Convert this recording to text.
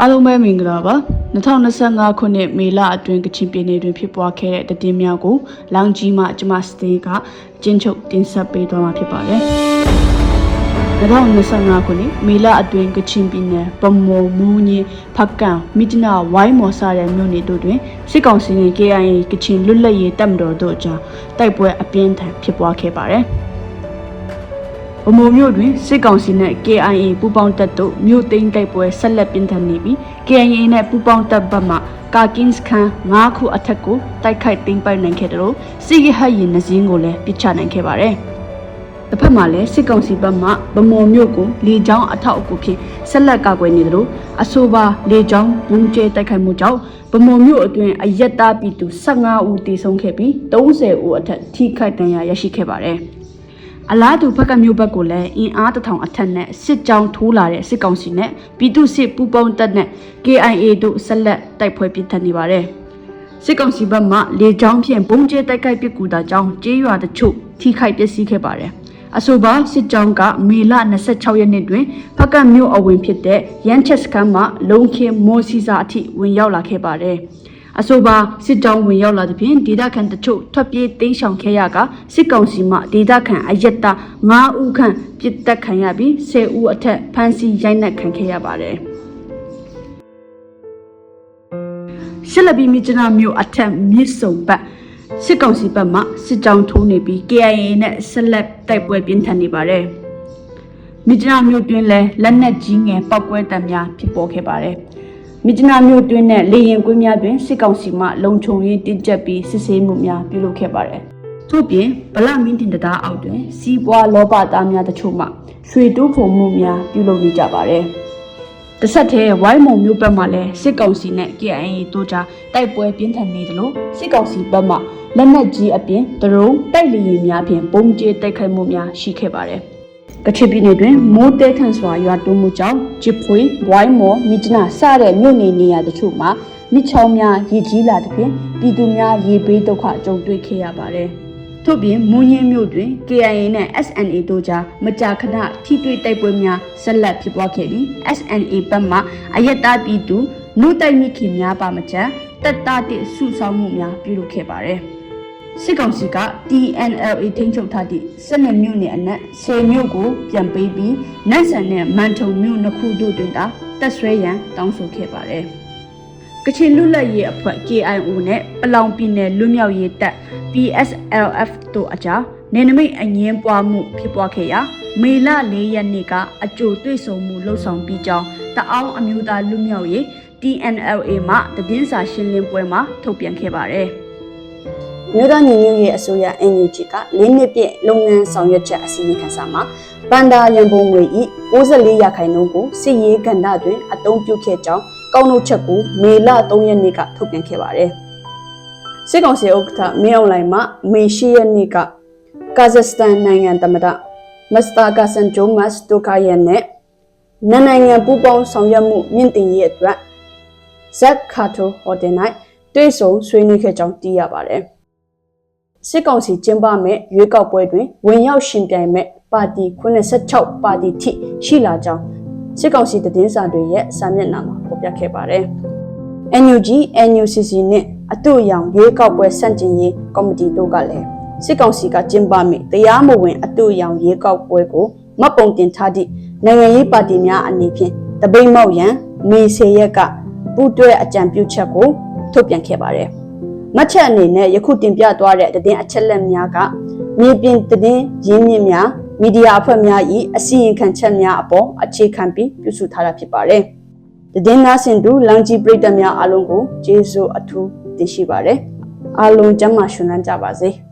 အားလုံးပဲမင်္ဂလာပါ2025ခုနှစ်မေလအတွင်းကချင်ပြည်နယ်တွင်ဖြစ်ပွားခဲ့တဲ့တည်င်းများကိုလောင်ကြီးမှကျမစတေးကကျင်းချုပ်တင်ဆက်ပေးသွားမှာဖြစ်ပါတယ်2025ခုနှစ်မေလအတွင်းကချင်ပြည်နယ်ဗမော်မူးညင်းဖက်ကန်မြစ်တနာဝိုင်းမော်စတဲ့မြို့နယ်တို့တွင်စစ်ကောင်စီနှင့် KIA ကချင်လွတ်လပ်ရေးတပ်မတော်တို့အကြားတိုက်ပွဲအပြင်းထန်ဖြစ်ပွားခဲ့ပါတယ် ဗမိုလ်မြို့တွင်စစ်ကောင်စီနဲ့ KIA ပူးပေါင်းတပ်တို့မြို့သိမ်းတိုက်ပွဲဆက်လက်ပြင်းထန်နေပြီး KIA နဲ့ပူးပေါင်းတပ်ဘက်မှကာကင်းစခန်း၅ခုအထက်ကိုတိုက်ခိုက်သိမ်းပိုက်နိုင်ခဲ့တယ်လို့စစ်ရဟတ်ရင်နှစင်းကိုလည်းပစ်ချနိုင်ခဲ့ပါတယ်။တစ်ဖက်မှာလည်းစစ်ကောင်စီဘက်မှဗမိုလ်မြို့ကိုလေကြောင်းအထောက်အကူဖြင့်ဆက်လက်ကာကွယ်နေတယ်လို့အဆိုပါလေကြောင်းဘုံကျဲတိုက်ခိုက်မှုကြောင့်ဗမိုလ်မြို့အတွင်းအရက်သားပြည်သူ15ဦးသေဆုံးခဲ့ပြီး30ဦးအထက်ထိခိုက်ဒဏ်ရာရရှိခဲ့ပါတယ်။ အလားတူဘက်ကမျိုးဘက်ကိုလည်းအင်အားတထောင်အထက်နဲ့စစ်ကြောင်းထိုးလာတဲ့စစ်ကောင်စီနဲ့ပြည်သူစစ်ပူးပေါင်းတပ်နဲ့ KIA တို့ဆက်လက်တိုက်ပွဲပြစ်ထန်နေပါတယ်။စစ်ကောင်စီဘက်မှလေကြောင်းဖြင့်ပုံကျဲတိုက်ခိုက်ပစ်ကူတာကြောင့်ကျေးရွာတချို့ထိခိုက်ပျက်စီးခဲ့ပါတယ်။အဆိုပါစစ်ကြောင်းကမေလ26ရက်နေ့တွင်ဖက်ကမြို့အဝင်ဖြစ်တဲ့ရန်ချက်စခန်းမှလုံခင်းမော်စီစာအထိဝင်ရောက်လာခဲ့ပါတယ်။ အဆိုပါစစ်ကြောင်းဝင်ရောက်လာသဖြင့်ဒေသခံတချို့ထွက်ပြေးတိမ်းရှောင်ခဲ့ရကစစ်ကောင်စီမှဒေသခံအယက်သား9ဦးခန့်ပြစ်တက်ခံရပြီး10ဦးအထက်ဖမ်းဆီးရိုက်နှက်ခံခဲ့ရပါတယ်ရှစ်လပီမြစ်ကျနာမြို့အထက်မြစ်စုံဘက်စစ်ကောင်စီဘက်မှစစ်ကြောင်းထိုးနေပြီး KIA နဲ့ဆက်လက်တိုက်ပွဲပြင်းထန်နေပါတယ်မြစ်ကျနာမြို့တွင်လည်းလက်နက်ကြီးငယ်ပောက်ကွဲတံများဖြစ်ပေါ်ခဲ့ပါတယ် မြစ်ကျနာမြို့တွင်နဲ့လေရင်ကွင်းများတွင်စစ်ကောင်စီမှလုံခြုံရေးတင်းကျပ်ပြီးစစ်ဆေးမှုများပြုလုပ်ခဲ့ပါတယ်ထို့ပြင်ဗလမင်းတင်တရားအောက်တွင် စီးပွားလောဘသားများတချို့မှရွှေတိုးဖုံမှုများပြုလုပ်နေကြပါတယ်။တစ်ဆက်တည်းဝိုင်းမုံမျိုးဘက်မှလည်းစစ်ကောင်စီနဲ့ KIA တို့ကြားတိုက်ပွဲပြင်းထန်နေတယ်လို့စစ်ကောင်စီဘက်မှလက်နက်ကြီးအပြင်ဒရုန်းတိုက်လေယာဉ်များဖြင့်ပုံကျဲတိုက်ခိုက်မှုများရှိခဲ့ပါတယ်။ ကချင်ပြည်နယ်တွင်မိုးတဲထန်စွာရွာသွန်းမှုကြောင့်ဂျစ်ဖွေဝိုင်းမော်မြစ်ကျနာစတဲ့မြို့နယ်နေရာတချို့မှာမြစ်ချောင်းများရေကြီးလာသဖြင့်ပြည်သူများရေဘေးဒုက္ခကြုံတွေ့ခဲ့ရပါတယ်။ထို့ပြင်မွန်းညင်းမြို့တွင် KIA နဲ့ SNA တို့ကြားမကြာခဏထိတွေ့တိုက်ပွဲများဆက်လက်ဖြစ်ပွားခဲ့ပြီး SNA ဘက်မှအယက်သားပြည်သူနှုတ်တိုက်မိခင်များပါမချမ်းတက်တာတစ်စုဆောင်မှုများပြုလုပ်ခဲ့ပါတယ်။ စစ်ကောင်စီက TNLA ထိန်းချုပ်ထားသည့်12မြို့နယ်အနက်10မြို့ကိုပြန်ပေးပြီးနိုင်ဆန်နဲ့မန်ထုံမြို့နှစ်ခုတို့တွင်သာတက်ဆွဲရန်တောင်းဆိုခဲ့ပါတယ်။ကချင်လူလက်ရေးအဖွဲ့ KIO နဲ့ပလောင်ပြည်နယ်လူမျိုးရေးတပ် PSLF တို့အကြားနယ်နိမိတ်အငင်းပွားမှုဖြစ်ပွားခဲ့ရာမေလ၄ရက်နေ့ကအကြိုတွေ့ဆုံမှုလှုပ်ဆောင်ပြီးကြောင်းတအောင်းအမျိုးသားလူမျိုးရေး TNLA မှတည်င်းစာရှင်းလင်းပွဲမှာထုတ်ပြန်ခဲ့ပါတယ်။ မြို့သားညီညွတ်ရေးအစိုးရ NUG က၄နှစ်ပြည့်လုပ်ငန်းဆောင်ရွက်ချက်အစီအမံခန်းစာမှာဗန္ဒာရန်ပုံငွေဤ64ရာခိုင်နှုန်းကိုစစ်ရေးကဏ္ဍတွင်အသုံးပြုခဲ့ကြောင်းကောက်နှုတ်ချက်ကိုမေလ3ရက်နေ့ကထုတ်ပြန်ခဲ့ပါတယ်။စစ်ကောင်စီဥက္ကဋ္ဌမင်းအောင်လှိုင်မှမေရှိရက်နေ့ကကာဇက်စတန်နိုင်ငံသမ္မတမစ္စတာကာဆန်ဂျိုမတ်တိုကာယန်နဲ့နနိုင်ငံပူးပေါင်းဆောင်ရွက်မှုမြင့်တင်ရေးအတွက်ဇက်ခါတိုဟိုတယ်၌တွေ့ဆုံဆွေးနွေးခဲ့ကြောင်းသိရပါတယ်။ စစ်ကောင်စီကျင်းပမဲ့ရွေးကောက်ပွဲတွင်ဝင်ရောက်ရှင်ပြိုင်မဲ့ပါတီ86ပါတီထိရှိလာကြောင်းစစ်ကောင်စီတည်င်းစာတွေရဲ့စာမျက်နှာမှာဖော်ပြခဲ့ပါတယ်။ NUG NUCC နဲ့အတူအယောင်ရွေးကောက်ပွဲစန့်ကျင်ရေးကော်မတီတို့ကလည်းစစ်ကောင်စီကကျင်းပမဲ့တရားမဝင်အတူအယောင်ရွေးကောက်ပွဲကိုမတ်ပုံတင်ထားသည့်နိုင်ငံရေးပါတီများအနေဖြင့်တပိတ်မောက်ရန်မေဆေရက်ကပူးတွဲအကြံပြုချက်ကိုထုတ်ပြန်ခဲ့ပါတယ်။ မတ်ချက်အနေနဲ့ယခုတင်ပြသွားတဲ့တည်င်းအချက်လက်များကမြေပြင်တည်င်းရင်းမြစ်များမီဒီယာအဖွဲ့များ၏အစီရင်ခံချက်များအပေါ်အခြေခံပြီးပြုစုထားတာဖြစ်ပါတယ်။တည်င်းနာစင်တူလန်ကြီးပြည်သက်များအားလုံးကိုကျေးဇူးအထူးတင်ရှိပါတယ်။အားလုံးကျမ်းမာရှင်လန်းကြပါစေ။